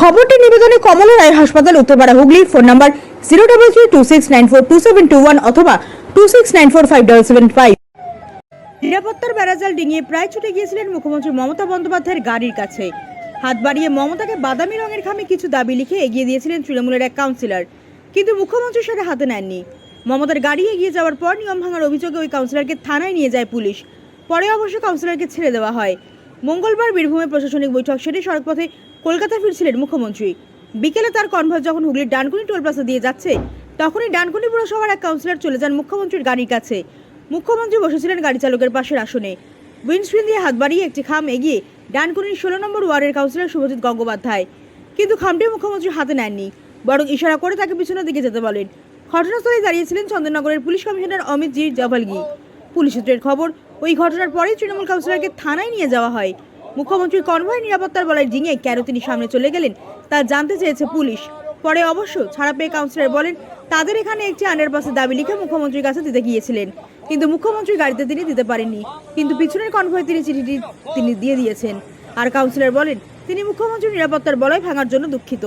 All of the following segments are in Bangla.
খবরটি নিবেদনে কমলা রায় হাসপাতাল, Uttarpara Hooghly phone number zero double three two six nine four two seven two one অথবা two six nine four five double seven five. নিরাপত্তার বেড়াজাল ডিঙিয়ে প্রায় ছুটে গিয়েছিলেন মুখ্যমন্ত্রী মমতা বন্দ্যোপাধ্যায়ের গাড়ির কাছে। হাত বাড়িয়ে মমতাকে বাদামি রঙের খামে কিছু দাবি লিখে এগিয়ে দিয়েছিলেন তৃণমূলের এক কাউন্সিলর কিন্তু মুখ্যমন্ত্রী সেটা হাতে নেননি। মমতার গাড়ি এগিয়ে যাওয়ার পর নিয়ম ভাঙার অভিযোগে ওই কাউন্সিলরকে থানায় নিয়ে যায় পুলিশ। পরে অবশ্য কাউন্সিলরকে ছেড়ে দেওয়া হয়। মঙ্গলবার বীরভূমে প্রশাসনিক বৈঠক সেরে সড়কপথে কলকাতা ফিরছিলেন মুখ্যমন্ত্রী। বিকেলে তার কনভয় যখন হুগলির ডানকুনি টোল প্লাজা দিয়ে যাচ্ছে, তখনই ডানকুনি পুরসভার এক কাউন্সিলর চলে যান মুখ্যমন্ত্রীর গাড়ির কাছে। মুখ্যমন্ত্রী বসেছিলেন গাড়ি চালকের পাশের আসনে। উইন্ডস্ক্রিন দিয়ে হাত বাড়িয়ে একটি খাম এগিয়ে ডানকুনির ষোলো নম্বর ওয়ার্ডের কাউন্সিলর শুভজিৎ গঙ্গোপাধ্যায়। কিন্তু খামটি মুখ্যমন্ত্রী হাতে নেননি, বরং ইশারা করে তাকে পিছনের দিকে যেতে বলেন। ঘটনাস্থলে দাঁড়িয়েছিলেন চন্দননগরের police commissioner Amit G Javalgi. Police সূত্রের খবর, ওই ঘটনার পরেই তৃণমূল কাউন্সিলরকে থানায় নিয়ে যাওয়া হয়। মুখ্যমন্ত্রীর কনভয় নিরাপত্তার বলায় ডিঙে কেন তিনি সামনে চলে গেলেন, তা জানতে চেয়েছে পুলিশ। পরে অবশ্য ছাড়া পেয়ে কাউন্সিলর বলেন তাদের এখানে একটি আন্ডারপাসের দাবি লিখে মুখ্যমন্ত্রীর কাছে দিতে গিয়েছিলেন। কিন্তু মুখ্যমন্ত্রী গাড়িতে তিনি দিতে পারেননি। কিন্তু পিছনের কনভয় তিনি চিঠিটি তিনি দিয়ে দিয়েছেন। আর কাউন্সিলর বলেন, তিনি মুখ্যমন্ত্রীর নিরাপত্তার বলয় ভাঙার জন্য দুঃখিত।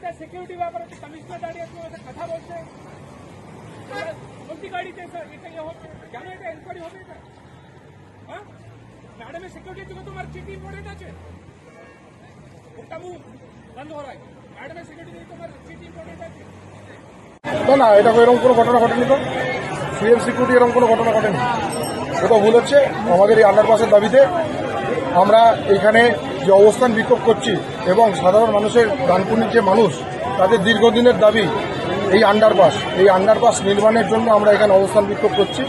কমিশনার দাঁড়িয়ে আছে ওদের কথা বলছে। গাড়িতে স্যার এটা ইয়ে হবে কেন এটা এনকোয়ারি হবে এটা? হ্যাঁ? ম্যাডামের সিকিউরিটির জন্য তোমার চিঠি ইম্পর্টেন্ট আছে ওটা মুখ বন্ধ ম্যাডামের সিকিউরিটি তোমার চিঠি ইম্পর্টেন্ট আছে না না এটা এরকম কোনো ঘটনা ঘটেনি তো। সিএম সিকিউরিটি এরকম কোনো ঘটনা ঘটেনি। কোথাও ভুল হচ্ছে। আমাদের এই আন্ডারপাসের দাবিতে আমরা এখানে যে অবস্থান বিক্ষোভ করছি এবং সাধারণ মানুষের ডানকুনির যে মানুষ, তাদের দীর্ঘদিনের দাবি, এই আন্ডারপাস এই আন্ডারপাস নির্মাণের জন্য আমরা এখানে অবস্থান বিক্ষোভ করছি।